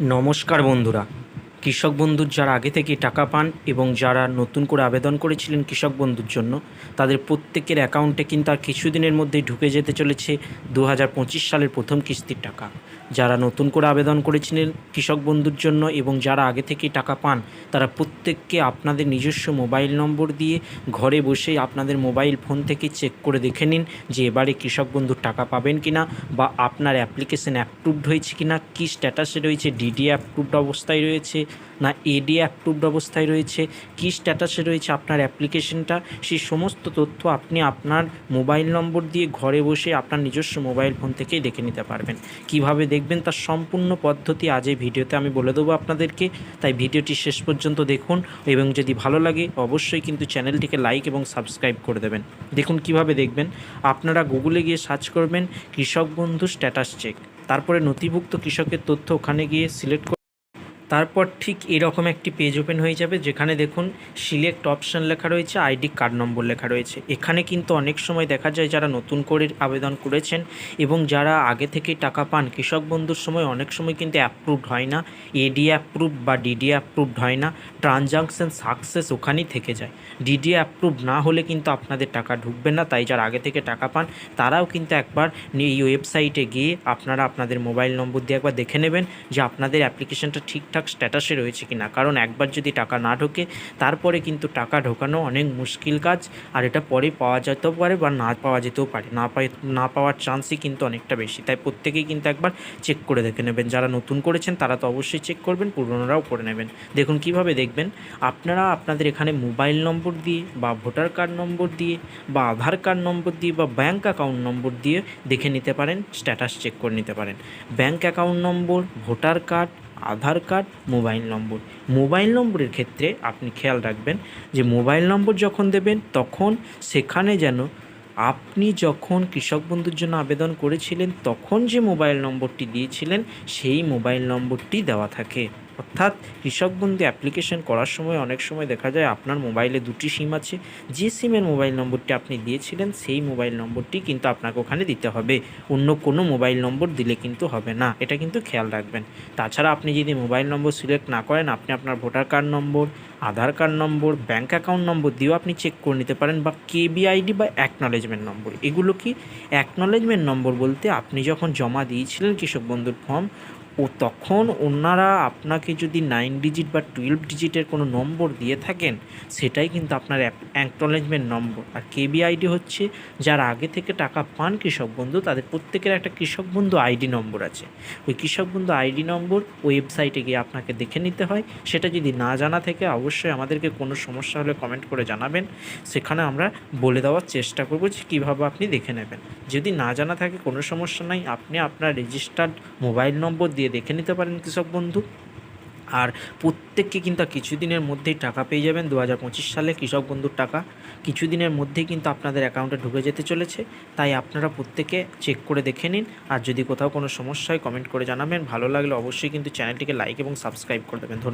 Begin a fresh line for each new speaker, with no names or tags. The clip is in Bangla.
নমস্কার বন্ধুরা। কৃষক বন্ধুর যারা আগে থেকে টাকা পান এবং যারা নতুন করে আবেদন করেছিলেন কৃষক বন্ধুর জন্য, তাদের প্রত্যেকের অ্যাকাউন্টে কিন্তু আর কিছুদিনের মধ্যেই ঢুকে যেতে চলেছে দু হাজার পঁচিশ সালের প্রথম কিস্তির টাকা। যারা নতুন করে আবেদন করেছিলেন কৃষক বন্ধুর জন্য এবং যারা আগে থেকেই টাকা পান, তারা প্রত্যেককে আপনাদের নিজস্ব মোবাইল নম্বর দিয়ে ঘরে বসেই আপনাদের মোবাইল ফোন থেকে চেক করে দেখে নিন যে এবারে কৃষক বন্ধুর টাকা পাবেন কিনা বা আপনার অ্যাপ্লিকেশন অ্যাপ্রুভড হয়েছে কিনা, কী স্ট্যাটাসে রয়েছে ডিডি অ্যাপ্রুভড অবস্থায় রয়েছে না এডি অ্যাপ্রুভড অবস্থায় রয়েছে, কী স্ট্যাটাসে রয়েছে আপনার অ্যাপ্লিকেশনটা সেই সমস্ত তথ্য আপনি আপনার মোবাইল নম্বর দিয়ে ঘরে বসে আপনার নিজস্ব মোবাইল ফোন থেকেই দেখে নিতে পারবেন। কীভাবে দেখবেন তার সম্পূর্ণ পদ্ধতি আজ এই ভিডিওতে আমি বলে দেবো আপনাদেরকে। তাই ভিডিওটি শেষ পর্যন্ত দেখুন এবং যদি ভালো লাগে অবশ্যই কিন্তু চ্যানেলটিকে লাইক এবং সাবস্ক্রাইব করে দেবেন। দেখুন কীভাবে দেখবেন। আপনারা গুগলে গিয়ে সার্চ করবেন কৃষক বন্ধু স্ট্যাটাস চেক তারপরে নথিভুক্ত কৃষকের তথ্য ওখানে গিয়ে সিলেক্ট তারপর ঠিক এরকম একটি পেজ ওপেন হয়ে যাবে যেখানে দেখুন সিলেক্ট অপশন লেখা রয়েছে আইডি কার্ড নম্বর লেখা রয়েছে। এখানে কিন্তু অনেক সময় দেখা যায় যারা নতুন করে আবেদন করেছেন এবং যারা আগে থেকেই টাকা পান, কৃষক বন্ধুর সময় অনেক সময় কিন্তু অ্যাপ্রুভড হয় না। এডি অ্যাপ্রুভ বা ডিডি অ্যাপ্রুভড হয় না। ট্রানজাকশান সাকসেস ওখানেই থেকে যায়। ডিডি অ্যাপ্রুভ না হলে কিন্তু আপনাদের টাকা ঢুকবে না। তাই যারা আগে থেকে টাকা পান, তারাও কিন্তু একবার এই ওয়েবসাইটে গিয়ে আপনারা আপনাদের মোবাইল নম্বর দিয়ে একবার দেখে নেবেন যে আপনাদের অ্যাপ্লিকেশনটা ঠিকঠাক স্ট্যাটাসে রয়েছে কিনা? কারণ একবার যদি টাকা না ঢোকে, তারপরে কিন্তু টাকা ঢোকানো অনেক মুশকিল কাজ। আর এটা পরে পাওয়া যেতেও পারে বা না পাওয়া যেতেও পারে। না পাই না পাওয়ার চান্সই কিন্তু অনেকটা বেশি। তাই প্রত্যেকেই কিন্তু একবার চেক করে দেখে নেবেন। যারা নতুন করেছেন, তারা তো অবশ্যই চেক করবেন, পুরনোরাও করে নেবেন। দেখুন, কীভাবে দেখবেন? আপনারা আপনাদের এখানে মোবাইল নম্বর দিয়ে বা ভোটার কার্ড নম্বর দিয়ে বা আধার কার্ড নম্বর দিয়ে বা ব্যাঙ্ক অ্যাকাউন্ট নম্বর দিয়ে দেখে নিতে পারেন স্ট্যাটাস চেক করে নিতে পারেন। Bank account number voter card Aadhaar card, mobile number. Mobile নম্বরের ক্ষেত্রে আপনি খেয়াল রাখবেন যে মোবাইল নম্বর যখন দেবেন, তখন সেখানে যেন আপনি যখন কৃষক বন্ধুর জন্য আবেদন করেছিলেন, তখন যে মোবাইল নম্বরটি দিয়েছিলেন, সেই মোবাইল নম্বরটি দেওয়া থাকে। অর্থাৎ কৃষক বন্ধু অ্যাপ্লিকেশন করার সময় অনেক সময় দেখা যায় আপনার মোবাইলে দুটি সিম আছে। যে সিমের মোবাইল নম্বরটি আপনি দিয়েছিলেন, সেই মোবাইল নম্বরটি কিন্তু আপনাকে ওখানে দিতে হবে। অন্য কোনো মোবাইল নম্বর দিলে কিন্তু হবে না। এটা কিন্তু খেয়াল রাখবেন। তাছাড়া আপনি যদি মোবাইল নম্বর সিলেক্ট না করেন, আপনি আপনার voter card number Aadhaar card number bank account number দিয়েও আপনি চেক করে নিতে পারেন বা কেবিআইডি বা অ্যাকনলেজমেন্ট নম্বর এগুলো কি? অ্যাকনলেজমেন্ট নম্বর বলতে আপনি যখন জমা দিয়েছিলেন কৃষক বন্ধুর ফর্ম ও তখন ওনারা আপনাকে যদি নাইন ডিজিট বা টুয়েলভ ডিজিটের কোনো নম্বর দিয়ে থাকেন, সেটাই কিন্তু আপনার অ্যাকনলেজমেন্ট নম্বর। আর কেবিআইডি হচ্ছে যারা আগে থেকে টাকা পান কৃষক বন্ধু, তাদের প্রত্যেকের একটা কৃষক বন্ধু আইডি নম্বর আছে। ওই কৃষক বন্ধু আইডি নম্বর ওয়েবসাইটে গিয়ে আপনাকে দেখে নিতে হয়। সেটা যদি না জানা থেকে, অবশ্যই আমাদেরকে কোনো সমস্যা হলে কমেন্ট করে জানাবেন। সেখানে আমরা বলে দেওয়ার চেষ্টা করব যে কীভাবে আপনি দেখে নেবেন। যদি না জানা থাকে, কোনো সমস্যা নাই। আপনি আপনার রেজিস্টার্ড মোবাইল নম্বর দিয়ে দেখে নিতে পারেন কৃষক বন্ধু। আর প্রত্যেককে কিন্তু কিছুদিনের মধ্যেই টাকা পেয়ে যাবেন। দু হাজার পঁচিশ সালে কৃষক বন্ধুর টাকা কিছুদিনের মধ্যেই কিন্তু আপনাদের অ্যাকাউন্টে ঢুকে যেতে চলেছে। তাই আপনারা প্রত্যেকে চেক করে দেখে নিন। আর যদি কোথাও কোনো সমস্যা হয় কমেন্ট করে জানাবেন। ভালো লাগলে অবশ্যই কিন্তু চ্যানেলটিকে লাইক এবং সাবস্ক্রাইব করে দেবেন। ধন্যবাদ।